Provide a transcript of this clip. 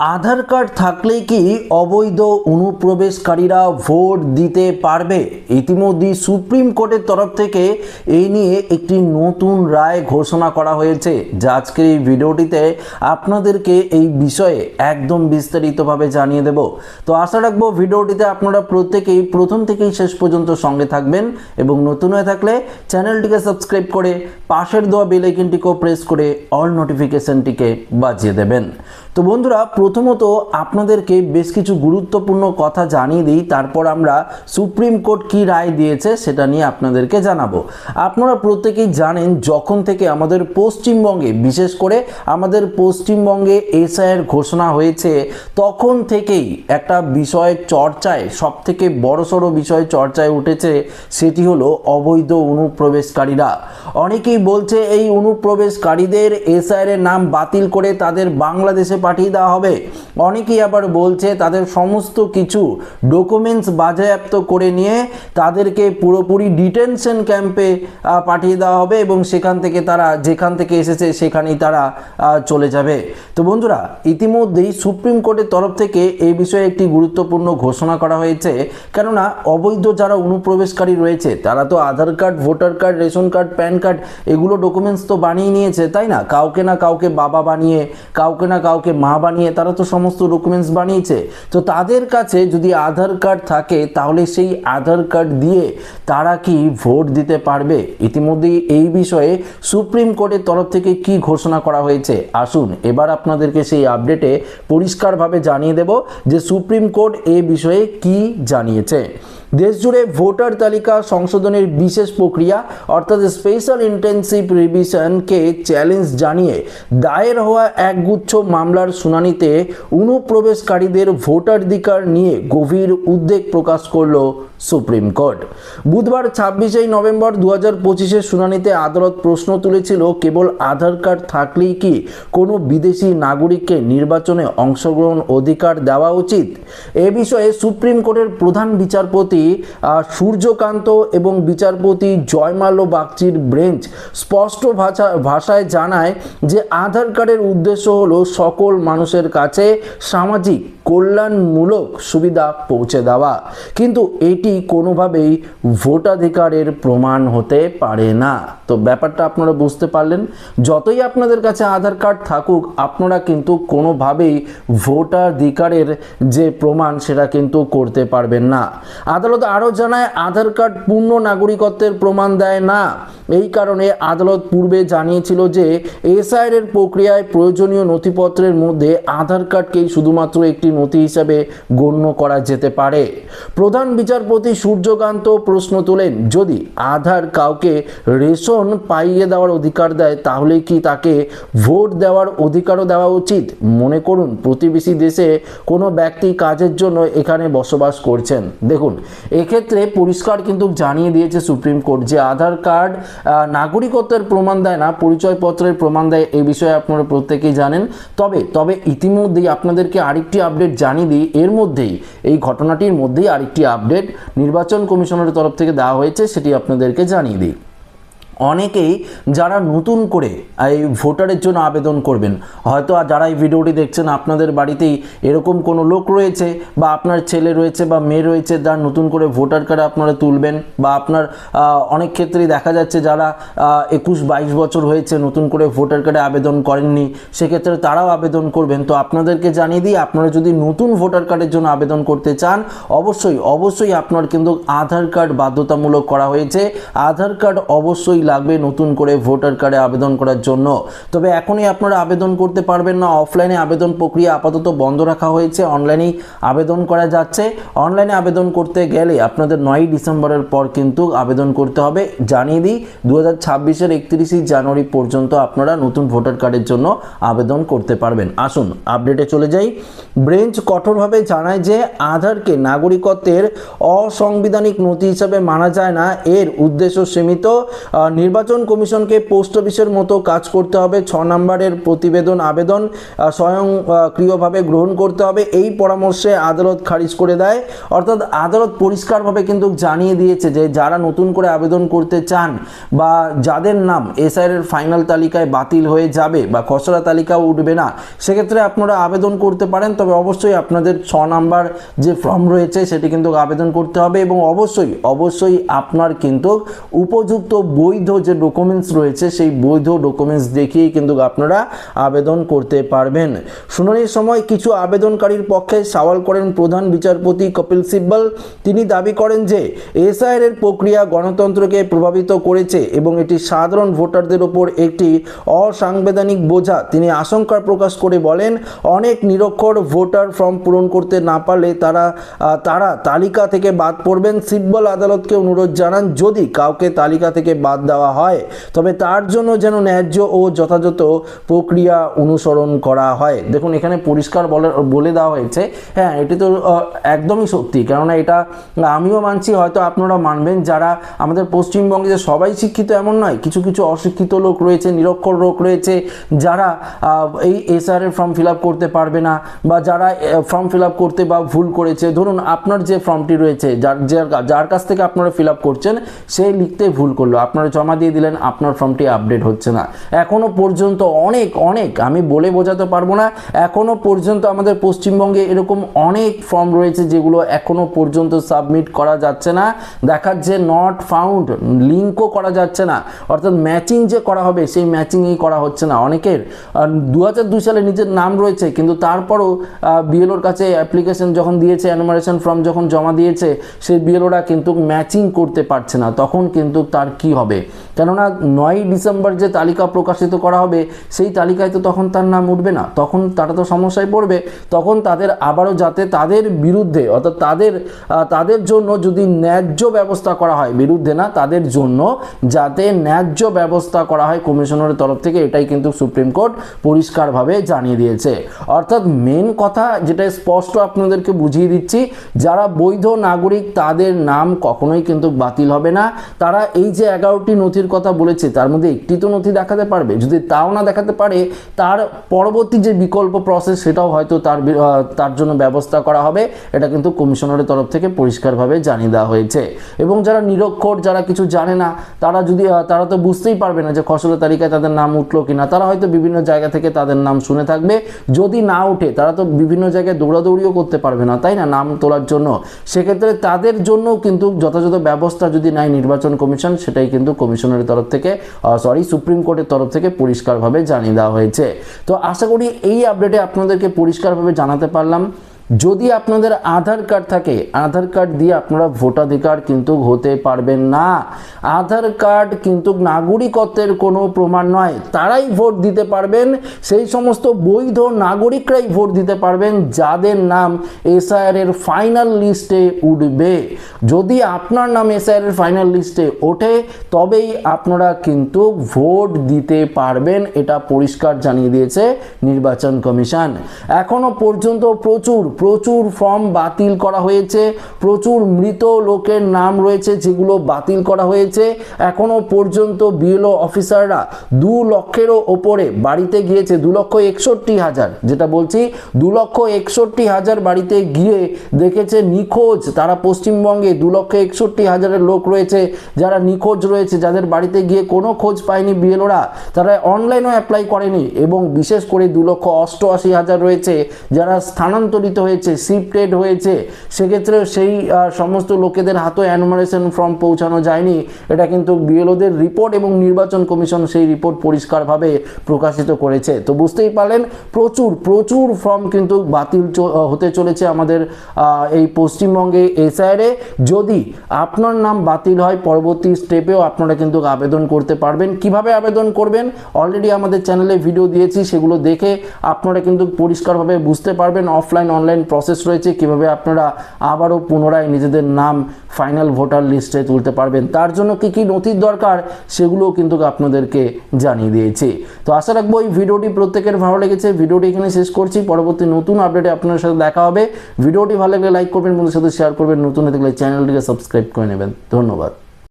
আধার card থাকলেই কি অবৈধ অনুপ্রবেশকারীরা ভোট দিতে পারবে? ইতিমধ্যেই সুপ্রিম কোর্টের তরফ থেকে এই নিয়ে একটি নতুন রায় ঘোষণা করা হয়েছে। যা আজকের এই ভিডিওটিতে আপনাদেরকে এই বিষয়ে একদম বিস্তারিতভাবে জানিয়ে দেব। তো আশা রাখব ভিডিওটিতে আপনারা প্রত্যেকেই প্রথম থেকেই শেষ পর্যন্ত সঙ্গে থাকবেন এবং নতুন হয়ে থাকলে চ্যানেলটিকে সাবস্ক্রাইব করে পাশের দেওয়া বেল আইকনটিকেও প্রেস করে অল নোটিফিকেশনটিকে বাজিয়ে দেবেন। তো বন্ধুরা প্রথমত আপনাদেরকে বেশ কিছু গুরুত্বপূর্ণ কথা জানিয়ে দিই, তারপর আমরা সুপ্রিম কোর্ট কি রায় দিয়েছে সেটা নিয়ে আপনাদেরকে জানাব। আপনারা প্রত্যেকেই জানেন, যখন থেকে আমাদের পশ্চিমবঙ্গে, বিশেষ করে আমাদের পশ্চিমবঙ্গে এসআইয়ের ঘোষণা হয়েছে, তখন থেকেই একটা বিষয় চর্চায় সব থেকে বড়সড় বিষয় চর্চায় উঠেছে, সেটি হলো অবৈধ অনুপ্রবেশকারীরা। অনেকেই বলছে এই অনুপ্রবেশকারীদের এসআইয়ের নাম বাতিল করে তাদের বাংলাদেশে পাঠিয়ে দেওয়া হবে। অনেকেই আবার বলছে তাদের সমস্ত কিছু ডকুমেন্টস বাজেয়াপ্ত করে নিয়ে তাদেরকে পুরোপুরি ডিটেনশন ক্যাম্পে পাঠিয়ে দেওয়া হবে এবং সেখান থেকে তারা যেখান থেকে এসেছে সেখানেই তারা চলে যাবে। তো বন্ধুরা, ইতিমধ্যেই সুপ্রিম কোর্টের তরফ থেকে এই বিষয়ে একটি গুরুত্বপূর্ণ ঘোষণা করা হয়েছে। কেননা, অবৈধ যারা অনুপ্রবেশকারী রয়েছে, তারা তো Aadhaar card voter card ration card PAN card এগুলো ডকুমেন্টস তো বানিয়ে নিয়েছে, তাই না? কাউকে না কাউকে বাবা বানিয়ে, কাউকে না কাউকে মা বানিয়ে, তারা তো সমস্ত ডকুমেন্টস বানিয়েছে। তো তাদের কাছে যদি আধার কার্ড থাকে, তাহলে সেই আধার কার্ড দিয়ে তারা কি ভোট দিতে পারবে? ইতিমধ্যেই এই বিষয়ে সুপ্রিম কোর্টের তরফ থেকে কি ঘোষণা করা হয়েছে? আসুন, এবার আপনাদেরকে সেই আপডেটে পরিষ্কারভাবে জানিয়ে দেব যে সুপ্রিম কোর্ট এ বিষয়ে কি জানিয়েছে। দেশজুড়ে ভোটার তালিকা সংশোধনের বিশেষ প্রক্রিয়া, অর্থাৎ স্পেশাল ইন্টেন্সিভ রিভিশনকে চ্যালেঞ্জ জানিয়ে দায়ের হওয়া একগুচ্ছ মামলার শুনানিতে অনুপ্রবেশকারীদের ভোটাধিকার নিয়ে গভীর উদ্বেগ প্রকাশ করল সুপ্রিম কোর্ট। বুধবার ছাব্বিশে নভেম্বর দু হাজার পঁচিশের শুনানিতে আদালত প্রশ্ন তুলেছিল, কেবল আধার কার্ড থাকলেই কি কোনো বিদেশি নাগরিককে নির্বাচনে অংশগ্রহণ অধিকার দেওয়া উচিত? এ বিষয়ে সুপ্রিম কোর্টের প্রধান বিচারপতি সূর্যকান্ত এবং বিচারপতি জয়মাল্য বাগচির বেঞ্চ স্পষ্ট ভাষা ভাষায় জানায় যে আধার কার্ডের উদ্দেশ্য হলো সকল মানুষের কাছে সামাজিক কল্যাণমূলক সুবিধা পৌঁছে দেওয়া। কিন্তু এটি কোনোভাবেই ভোটাধিকারের প্রমাণ হতে পারে না। তো ব্যাপারটা আপনারা বুঝতে পারলেন। যতই আপনাদের কাছে আধার কার্ড থাকুক, আপনারা কিন্তু কোনোভাবেই ভোটাধিকারের যে প্রমাণ, সেটা কিন্তু করতে পারবেন না। আদালত আরও জানায়, আধার কার্ড পূর্ণ নাগরিকত্বের প্রমাণ দেয় না। এই কারণে আদালত পূর্বে জানিয়েছিল যে, এসআইআর এর প্রক্রিয়ায় প্রয়োজনীয় নথিপত্রের মধ্যে আধার কার্ডকেই শুধুমাত্র একটি নথি হিসাবে গণ্য করা যেতে পারে। প্রধান বিচারপতি সূর্যকান্ত প্রশ্ন তোলেন, যদি আধার কাউকে রেশন পাইয়ে দেওয়ার অধিকার দেয়, তাহলে কি তাকে ভোট দেওয়ার অধিকারও দেওয়া উচিত? মনে করুন, প্রতিবেশী দেশে কোনো ব্যক্তি কাজের জন্য এখানে বসবাস করছেন। দেখুন এক্ষেত্রে পরিষ্কার কিন্তু জানিয়ে দিয়েছে সুপ্রিম কোর্ট যে আধার কার্ড নাগরিকত্বের প্রমাণ দেয় না, পরিচয়পত্রের প্রমাণ দেয় এই বিষয়ে আপনারা প্রত্যেকেই জানেন। তবে তবে ইতিমধ্যেই আপনাদেরকে আরেকটি আপডেট জানিয়ে দিই, এর মধ্যেই, এই ঘটনাটির মধ্যেই আরেকটি আপডেট নির্বাচন কমিশনের তরফ থেকে দেওয়া হয়েছে, সেটি আপনাদেরকে জানিয়ে দিই। অনেকেই যারা নতুন করে এই ভোটারের জন্য আবেদন করবেন। হয়তো আর যারা এই ভিডিওটি দেখছেন, আপনাদের বাড়িতেই এরকম কোনো লোক রয়েছে বা আপনার ছেলে রয়েছে বা মেয়ে রয়েছে, যার নতুন করে ভোটার কার্ড আপনারা তুলবেন বা আপনার অনেক ক্ষেত্রেই দেখা যাচ্ছে যারা একুশ বাইশ বছর হয়েছে, নতুন করে ভোটার কার্ডে আবেদন করেননি, সেক্ষেত্রে তারাও আবেদন করবেন। তো আপনাদেরকে জানিয়ে দিই, আপনারা যদি নতুন ভোটার কার্ডের জন্য আবেদন করতে চান, অবশ্যই অবশ্যই আপনার কিন্তু আধার কার্ড বাধ্যতামূলক করা হয়েছে। আধার কার্ড অবশ্যই লাগবে নতুন করে ভোটার কার্ডে আবেদন করার জন্য। তবে এখনই আপনারা আবেদন করতে পারবেন না। অফলাইনে আবেদন প্রক্রিয়া আপাতত বন্ধ রাখা হয়েছে। অনলাইনেই আবেদন করা যাচ্ছে। অনলাইনে আবেদন করতে গেলে আপনাদের নয়ই ডিসেম্বরের পর কিন্তু আবেদন করতে হবে। জানিয়ে দিই দু হাজার ছাব্বিশের একত্রিশে জানুয়ারি পর্যন্ত আপনারা নতুন ভোটার কার্ডের জন্য আবেদন করতে পারবেন। আসুন, আপডেটে চলে যাই। ব্রেঞ্চ কঠোরভাবে জানায় যে আধারকে নাগরিকত্বের অসাংবিধানিক নথি হিসাবে মানা যায় না। এর উদ্দেশ্য সীমিত। নির্বাচন কমিশনকে পোস্ট অফিসের মতো কাজ করতে হবে, ছ নম্বরের প্রতিবেদন, আবেদন স্বয়ংক্রিয়ভাবে গ্রহণ করতে হবে। এই পরামর্শে আদালত খারিজ করে দেয়। অর্থাৎ আদালত পরিষ্কারভাবে কিন্তু জানিয়ে দিয়েছে যে যারা নতুন করে আবেদন করতে চান বা যাদের নাম এসআইআর এর ফাইনাল তালিকায় বাতিল হয়ে যাবে বা খসড়া তালিকা উঠবে না, সেক্ষেত্রে আপনারা আবেদন করতে পারেন। তবে অবশ্যই আপনাদের ছ নাম্বার যে ফর্ম রয়েছে সেটি কিন্তু আবেদন করতে হবে এবং অবশ্যই অবশ্যই আপনার কিন্তু উপযুক্ত বৈধ যে ডকুমেন্টস রয়েছে, সেই বৈধ ডকুমেন্টস দেখিয়েই কিন্তু আপনারা আবেদন করতে পারবেন। শুনানির সময় কিছু আবেদনকারীর পক্ষে সওয়াল করেন প্রধান বিচারপতি কপিল সিব্বল। তিনি দাবি করেন যে, এসআইআর এর প্রক্রিয়া গণতন্ত্রকে প্রভাবিত করেছে এবং এটি সাধারণ ভোটারদের উপর একটি অসাংবিধানিক বোঝা। তিনি আশঙ্কা প্রকাশ করে বলেন, অনেক নিরক্ষর ভোটার ফর্ম পূরণ করতে না পারলে তারা তারা তালিকা থেকে বাদ পড়বেন। সিব্বল আদালতকে অনুরোধ জানান, যদি কাউকে তালিকা থেকে বাদ দেওয়া হয়। তবে তার জন্য যেন ন্যায্য ও যথাযথ প্রক্রিয়া অনুসরণ করা হয়। দেখুন, এখানে পরিষ্কার বলে বলে দেওয়া হয়েছে। হ্যাঁ এটি তো একদমই সত্যি। কেননা এটা আমিও মানছি, হয়তো আপনারা মানবেন। যারা আমাদের পশ্চিমবঙ্গে যে সবাই শিক্ষিত এমন নয়, কিছু কিছু অশিক্ষিত লোক রয়েছে, নিরক্ষর লোক রয়েছে, যারা এই এসআর এর ফর্ম ফিল আপ করতে পারবে না, বা যারা ফর্ম ফিল আপ করতে বা ভুল করেছে। ধরুন, আপনার যে ফর্মটি রয়েছে, যার, যার- কাছ থেকে আপনারা ফিল আপ করছেন, সে লিখতে ভুল করল। আপনারা দিয়ে দিলেন, আপনার ফর্মটি আপডেট হচ্ছে না। এখনও পর্যন্ত অনেক অনেক, আমি বলে বোঝাতে পারব না, এখনও পর্যন্ত আমাদের পশ্চিমবঙ্গে এরকম অনেক ফর্ম রয়েছে যেগুলো এখনও পর্যন্ত সাবমিট করা যাচ্ছে না। দেখাচ্ছে নট ফাউন্ড লিঙ্কও করা যাচ্ছে না। অর্থাৎ ম্যাচিং যে করা হবে, সেই ম্যাচিংই করা হচ্ছে না অনেকের। দু হাজার দুই সালে নিজের নাম রয়েছে, কিন্তু তারপরও বিএলওর কাছে অ্যাপ্লিকেশন যখন দিয়েছে অ্যানুমারেশন ফর্ম যখন জমা দিয়েছে, সেই বিএলওরা কিন্তু ম্যাচিং করতে পারছে না। তখন কিন্তু তার কি হবে? কেননা নয়ই ডিসেম্বর যে তালিকা প্রকাশিত করা হবে, সেই তালিকায় তো তখন তার নাম উঠবে না। তখন তারা তো সমস্যায় পড়বে। তখন তাদের আবারও যাতে তাদের বিরুদ্ধে, অর্থাৎ তাদের তাদের জন্য যদি ন্যায্য ব্যবস্থা করা হয়, বিরুদ্ধে না, তাদের জন্য যাতে ন্যায্য ব্যবস্থা করা হয় কমিশনারের তরফ থেকে, এটাই কিন্তু সুপ্রিম কোর্ট পরিষ্কারভাবে জানিয়ে দিয়েছে। অর্থাৎ মেন কথা যেটা স্পষ্ট আপনাদেরকে বুঝিয়ে দিচ্ছি, যারা বৈধ নাগরিক, তাদের নাম কখনোই কিন্তু বাতিল হবে না। তারা এই যে এগারোটি নথির কথা বলেছে, তার মধ্যে একটি তো নথি দেখাতে পারবে। যদি তাও না দেখাতে পারে, তার পরবর্তী যে বিকল্প প্রসেস সেটাও হয়তো তার তার জন্য ব্যবস্থা করা হবে। এটা কিন্তু কমিশনারের তরফ থেকে পরিষ্কারভাবে জানিয়ে দেওয়া হয়েছে। এবং যারা নিরক্ষর, যারা কিছু জানে না, তারা যদি তারা তো বুঝতেই পারবে না যে খসড়া তালিকায় তাদের নাম উঠল কিনা। তারা হয়তো বিভিন্ন জায়গা থেকে তাদের নাম শুনে থাকবে। যদি না ওঠে, তারা তো বিভিন্ন জায়গায় দৌড়াদৌড়িও করতে পারবে না, তাই না? নাম তোলার জন্য। সেক্ষেত্রে তাদের জন্য কিন্তু যথাযথ ব্যবস্থা যদি নেয় নির্বাচন কমিশন, সেটাই কিন্তু কমিশনের তরফ থেকে সরি সুপ্রিম কোর্টের তরফ থেকে পরিষ্কারভাবে জানিয়ে দেওয়া হয়েছে। তো আশা করি এই আপডেটে আপনাদেরকে পরিষ্কারভাবে জানাতে পারলাম। যদি আপনাদের আধার কার্ড থাকে, আধার কার্ড দিয়ে আপনারা ভোটাধিকার কিন্তু হতে পারবেন না। আধার কার্ড কিন্তু নাগরিকত্বের কোনো প্রমাণ নয়, তারাই ভোট দিতে পারবেন। সেই সমস্ত বৈধ নাগরিকরাই ভোট দিতে পারবেন, যাদের নাম এসআইআর এর ফাইনাল লিস্টে উঠবে। যদি আপনার নাম এসআইআর এর ফাইনাল লিস্টে ওঠে, তবেই আপনারা কিন্তু ভোট দিতে পারবেন, এটা পরিষ্কার জানিয়ে দিয়েছে নির্বাচন কমিশন। এখনও পর্যন্ত প্রচুর প্রচুর ফর্ম বাতিল করা হয়েছে, প্রচুর মৃত লোকের নাম রয়েছে যেগুলো বাতিল করা হয়েছে। এখনও পর্যন্ত বিএলও অফিসাররা দু লক্ষেরও ওপরে বাড়িতে গিয়েছে, দু লক্ষ একষট্টি হাজার, যেটা বলছি, দু লক্ষ একষট্টি হাজার বাড়িতে গিয়ে দেখেছে নিখোঁজ। তারা পশ্চিমবঙ্গে দু লক্ষ একষট্টি হাজারের লোক রয়েছে, যারা নিখোঁজ রয়েছে, যাদের বাড়িতে গিয়ে কোনো খোঁজ পায়নি বিএলওরা। তারা অনলাইনেও অ্যাপ্লাই করেনি এবং বিশেষ করে দু লক্ষ অষ্টআশি হাজার রয়েছে, যারা স্থানান্তরিত হয়েছে শিফটেড হয়েছে সেক্ষেত্রে সেই সমস্ত লোকেদের হাতে অ্যানুমারেশন ফর্ম পৌঁছানো যায়নি। এটা কিন্তু বিএলওদের রিপোর্ট এবং নির্বাচন কমিশন সেই রিপোর্ট পরিষ্কারভাবে প্রকাশিত করেছে। তো বুঝতেই পারলেন, প্রচুর প্রচুর ফর্ম কিন্তু বাতিল হতে চলেছে আমাদের এই পশ্চিমবঙ্গে এসআইআরে যদি আপনার নাম বাতিল হয়, পরবর্তী স্টেপেও আপনারা কিন্তু আবেদন করতে পারবেন। কীভাবে আবেদন করবেন? অলরেডি আমাদের চ্যানেলে ভিডিও দিয়েছি, সেগুলো দেখে আপনারা কিন্তু পরিষ্কারভাবে বুঝতে পারবেন। অফলাইন অনলাইন প্রসেস রয়েছে, কীভাবে আপনারা আবারও পুনরায় নিজেদের নাম ফাইনাল ভোটার লিস্টে তুলতে পারবেন, তার জন্য কি কি নথির দরকার সেগুলোও কিন্তু আপনাদেরকে জানিয়ে দিয়েছি। তো আশা রাখব এই ভিডিওটি প্রত্যেকের ভালো লেগেছে, ভিডিওটি এখানে শেষ করছি, পরবর্তী নতুন আপডেটে আপনার সাথে দেখা হবে। ভিডিওটি ভালো লাগলে লাইক করবেন বন্ধুর সাথে শেয়ার করবেন, নতুন হয়ে থাকলে চ্যানেলটিকে সাবস্ক্রাইব করে নেবেন। ধন্যবাদ।